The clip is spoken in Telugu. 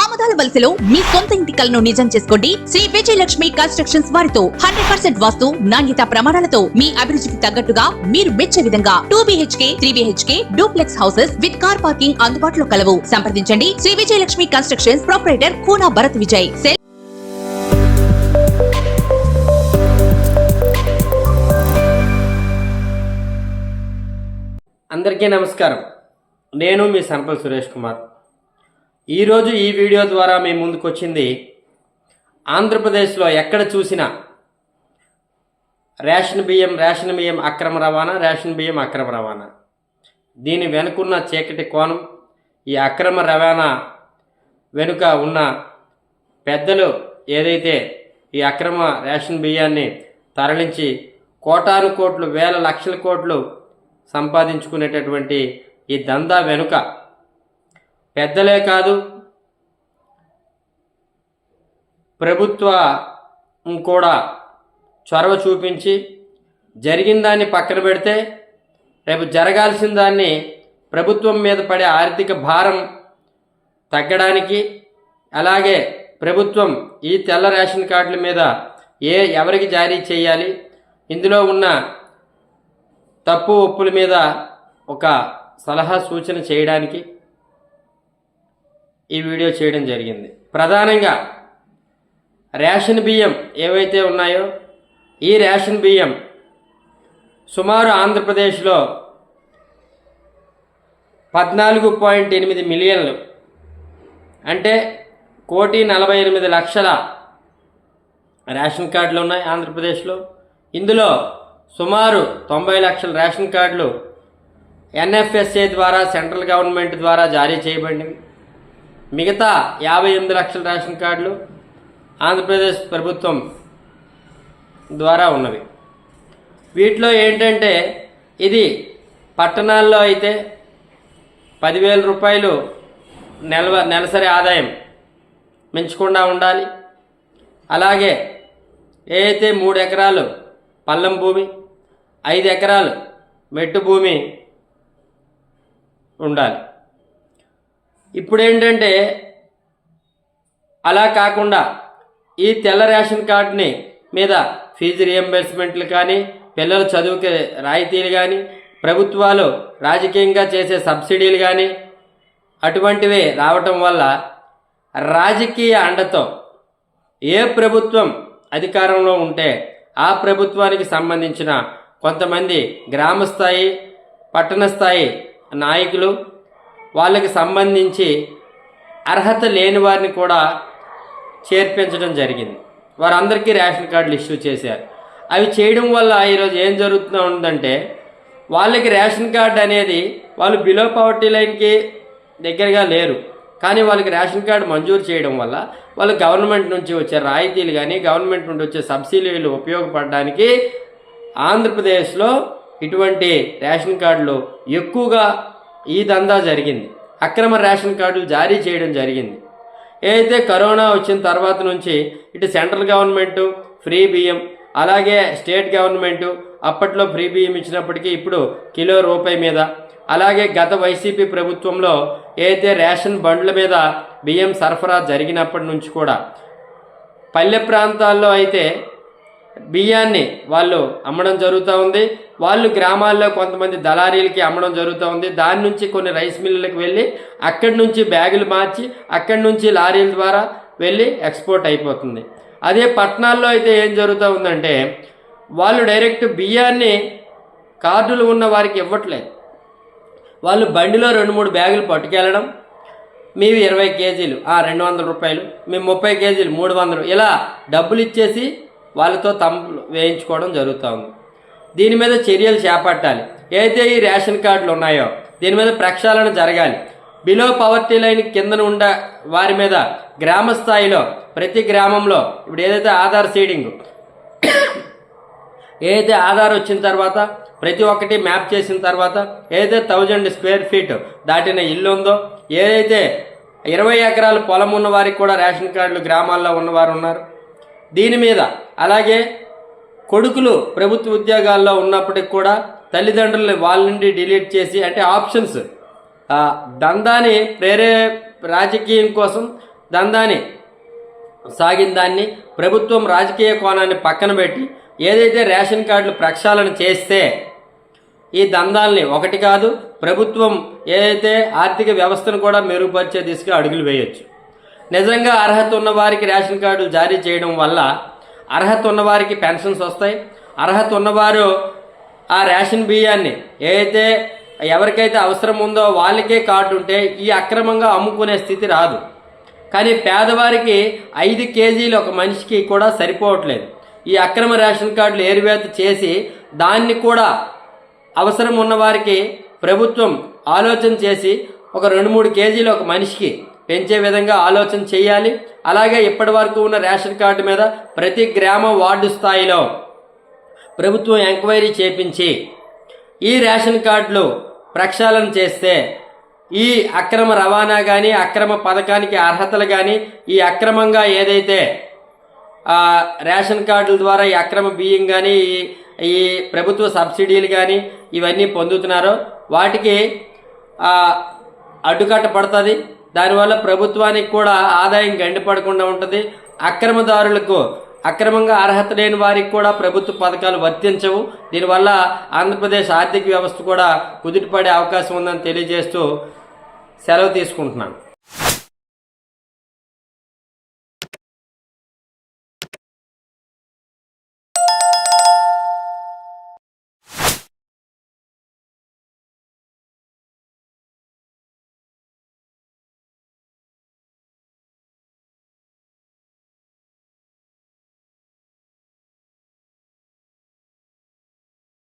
ఆమదాల వలసలో మీ సొంత ఇంటి కలను నిజం చేసుకోండి. శ్రీ విజయలక్ష్మి కన్స్ట్రక్షన్స్ వారితో హండ్రెడ్ పర్సెంట్ వాస్తు నాణ్యత ప్రమాణాలతో మీ అభిరుచికి తగ్గట్టుగా మీరు మెచ్చే విధంగా two BHK three BHK duplex houses with car parking అందుబాటులో కలవు. సంప్రదించండి. Shri Vijayalakshmi constructions proprietor Koona Bharat Vijay. Cell అందరికీ నమస్కారం. నేను మీ సంపల్ సురేష్ కుమార్. ఈరోజు ఈ వీడియో ద్వారా మీ ముందుకు వచ్చింది ఆంధ్రప్రదేశ్లో ఎక్కడ చూసినా రేషన్ బియ్యం రేషన్ బియ్యం అక్రమ రవాణా రేషన్ బియ్యం అక్రమ రవాణా. దీని వెనుకున్న చీకటి కోణం ఈ అక్రమ రవాణా వెనుక ఉన్న పెద్దలు ఏదైతే ఈ అక్రమ రేషన్ బియ్యాన్ని తరలించి కోటాను కోట్లు వేల లక్షల కోట్లు సంపాదించుకునేటటువంటి ఈ దందా వెనుక పెద్దలే కాదు ప్రభుత్వం కూడా చొరవ చూపించి జరిగిన దాన్ని పక్కన పెడితే రేపు జరగాల్సిన దాన్ని ప్రభుత్వం మీద పడే ఆర్థిక భారం తగ్గడానికి అలాగే ప్రభుత్వం ఈ తెల్ల రేషన్ కార్డుల మీద ఏ ఎవరికి జారీ చేయాలి ఇందులో ఉన్న తప్పు ఒప్పుల మీద ఒక సలహా సూచన చేయడానికి ఈ వీడియో చేయడం జరిగింది. ప్రధానంగా రేషన్ బియ్యం ఏవైతే ఉన్నాయో ఈ రేషన్ బియ్యం సుమారు ఆంధ్రప్రదేశ్లో పద్నాలుగు పాయింట్ ఎనిమిది మిలియన్లు. అంటే కోటి నలభై ఎనిమిది లక్షల రేషన్ కార్డులు ఉన్నాయి ఆంధ్రప్రదేశ్లో. ఇందులో సుమారు తొంభై లక్షల రేషన్ కార్డులు ఎన్ఎఫ్ఎస్ఏ ద్వారా సెంట్రల్ గవర్నమెంట్ ద్వారా జారీ చేయబడినవి. మిగతా యాభై ఎనిమిది లక్షల రేషన్ కార్డులు ఆంధ్రప్రదేశ్ ప్రభుత్వం ద్వారా ఉన్నవి. వీటిలో ఏంటంటే ఇది పట్టణాల్లో అయితే పదివేల రూపాయలు నెల నెలసరి ఆదాయం పెంచకుండా ఉండాలి. అలాగే ఏ అయితే మూడు ఎకరాలు పల్లం భూమి ఐదు ఎకరాలు మెట్టు భూమి ఉండాలి. ఇప్పుడు ఏంటంటే అలా కాకుండా ఈ తెల్ల రేషన్ కార్డుని మీద ఫీజు రియంబర్స్మెంట్లు కానీ పిల్లల చదువుకి రాయితీలు కానీ ప్రభుత్వాలు రాజకీయంగా చేసే సబ్సిడీలు కానీ అటువంటివి రావటం వల్ల రాజకీయ అండతో ఏ ప్రభుత్వం అధికారంలో ఉంటే ఆ ప్రభుత్వానికి సంబంధించిన కొంతమంది గ్రామ స్థాయి పట్టణ స్థాయి నాయకులు వాళ్ళకి సంబంధించి అర్హత లేని వారిని కూడా చేర్పించడం జరిగింది. వారందరికీ రేషన్ కార్డులు ఇష్యూ చేశారు. అవి చేయడం వల్ల ఈరోజు ఏం జరుగుతూ ఉందంటే వాళ్ళకి రేషన్ కార్డు అనేది వాళ్ళు బిలో పవర్టీ లైన్కి దగ్గరగా లేరు. కానీ వాళ్ళకి రేషన్ కార్డు మంజూరు చేయడం వల్ల వాళ్ళు గవర్నమెంట్ నుంచి వచ్చే రాయితీలు కానీ గవర్నమెంట్ నుండి వచ్చే సబ్సిడీలు ఉపయోగపడడానికి ఆంధ్రప్రదేశ్లో ఇటువంటి రేషన్ కార్డులు ఎక్కువగా ఈ దందా జరిగింది. అక్రమ రేషన్ కార్డులు జారీ చేయడం జరిగింది. ఏదైతే కరోనా వచ్చిన తర్వాత నుంచి ఇటు సెంట్రల్ గవర్నమెంటు ఫ్రీ బియ్యం అలాగే స్టేట్ గవర్నమెంటు అప్పట్లో ఫ్రీ బియ్యం ఇచ్చినప్పటికీ ఇప్పుడు కిలో రూపాయి మీద అలాగే గత వైసీపీ ప్రభుత్వంలో ఏదైతే రేషన్ బండ్ల మీద బియ్యం సరఫరా జరిగినప్పటి నుంచి కూడా పల్లె ప్రాంతాల్లో అయితే బియ్యాన్ని వాళ్ళు అమ్మడం జరుగుతూ ఉంది. వాళ్ళు గ్రామాల్లో కొంతమంది దళారీలకి అమ్మడం జరుగుతూ ఉంది. దాని నుంచి కొన్ని రైస్ మిల్లులకు వెళ్ళి అక్కడి నుంచి బ్యాగులు మార్చి అక్కడి నుంచి లారీల ద్వారా వెళ్ళి ఎక్స్పోర్ట్ అయిపోతుంది. అదే పట్టణాల్లో అయితే ఏం జరుగుతూ ఉందంటే వాళ్ళు డైరెక్ట్ బియ్యాన్ని కార్డులు ఉన్న వారికి ఇవ్వట్లేదు. వాళ్ళు బండిలో రెండు మూడు బ్యాగులు పట్టుకెళ్ళడం మీవి ఇరవై కేజీలు ఆ రెండు వందల రూపాయలు మేము ముప్పై కేజీలు మూడు వందలు ఇలా డబ్బులు ఇచ్చేసి వాళ్ళతో తంపులు వేయించుకోవడం జరుగుతుంది దీని మీద చర్యలు చేపట్టాలి. ఏదైతే ఈ రేషన్ కార్డులు ఉన్నాయో దీని మీద ప్రక్షాళన జరగాలి. బిలో పవర్టీ లైన్ కింద ఉండ వారి మీద గ్రామ స్థాయిలో ప్రతి గ్రామంలో ఇప్పుడు ఏదైతే ఆధార్ సీడింగ్ ఏదైతే ఆధార్ వచ్చిన తర్వాత ప్రతి ఒక్కటి మ్యాప్ చేసిన తర్వాత ఏదైతే థౌజండ్ స్క్వేర్ ఫీట్ దాటిన ఇల్లు ఉందో ఏదైతే ఇరవై ఎకరాల పొలం ఉన్న వారికి కూడా రేషన్ కార్డులు గ్రామాల్లో ఉన్నవారు ఉన్నారు. దీని మీద. అలాగే కొడుకులు ప్రభుత్వ ఉద్యోగాల్లో ఉన్నప్పటికి కూడా తల్లిదండ్రులని వాళ్ళ నుండి డిలీట్ చేసి అంటే ఆప్షన్స్ దందాని ప్రేరే రాజకీయం కోసం దందాన్ని సాగిన దాన్ని ప్రభుత్వం రాజకీయ కోణాన్ని పక్కన పెట్టి ఏదైతే రేషన్ కార్డులు ప్రక్షాళన చేస్తే ఈ దందాల్ని ఒకటి కాదు ప్రభుత్వం ఏదైతే ఆర్థిక వ్యవస్థను కూడా మెరుగుపరిచే దిశగా అడుగులు వేయొచ్చు. నిజంగా అర్హత ఉన్నవారికి రేషన్ కార్డులు జారీ చేయడం వల్ల అర్హత ఉన్నవారికి పెన్షన్స్ వస్తాయి. అర్హత ఉన్నవారు ఆ రేషన్ బియ్యాన్ని ఏదైతే ఎవరికైతే అవసరం ఉందో వాళ్ళకే కార్డు ఉంటే ఈ అక్రమంగా అమ్ముకునే స్థితి రాదు. కానీ పేదవారికి ఐదు కేజీలు ఒక మనిషికి కూడా సరిపోవట్లేదు. ఈ అక్రమ రేషన్ కార్డులు ఏరివేత చేసి దాన్ని కూడా అవసరం ఉన్నవారికి ప్రభుత్వం ఆలోచన చేసి ఒక రెండు మూడు కేజీలు ఒక మనిషికి పెంచే విధంగా ఆలోచన చేయాలి. అలాగే ఇప్పటి వరకు ఉన్న రేషన్ కార్డు మీద ప్రతి గ్రామ వార్డు స్థాయిలో ప్రభుత్వం ఎంక్వైరీ చేపించి ఈ రేషన్ కార్డులు ప్రక్షాళన చేస్తే ఈ అక్రమ రవాణా కానీ అక్రమ పథకానికి అర్హతలు కానీ ఈ అక్రమంగా ఏదైతే రేషన్ కార్డుల ద్వారా ఈ అక్రమ బియ్యం కానీ ఈ ఈ ప్రభుత్వ సబ్సిడీలు కానీ ఇవన్నీ పొందుతున్నారో వాటికి అడ్డుకట్ట పడుతుంది. దానివల్ల ప్రభుత్వానికి కూడా ఆదాయం గండిపడకుండా ఉంటుంది. అక్రమదారులకు అక్రమంగా అర్హత లేని వారికి కూడా ప్రభుత్వ పథకాలు వర్తించవు. దీనివల్ల ఆంధ్రప్రదేశ్ ఆర్థిక వ్యవస్థ కూడా కుదుటపడే అవకాశం ఉందని తెలియజేస్తూ సెలవు తీసుకుంటున్నాను.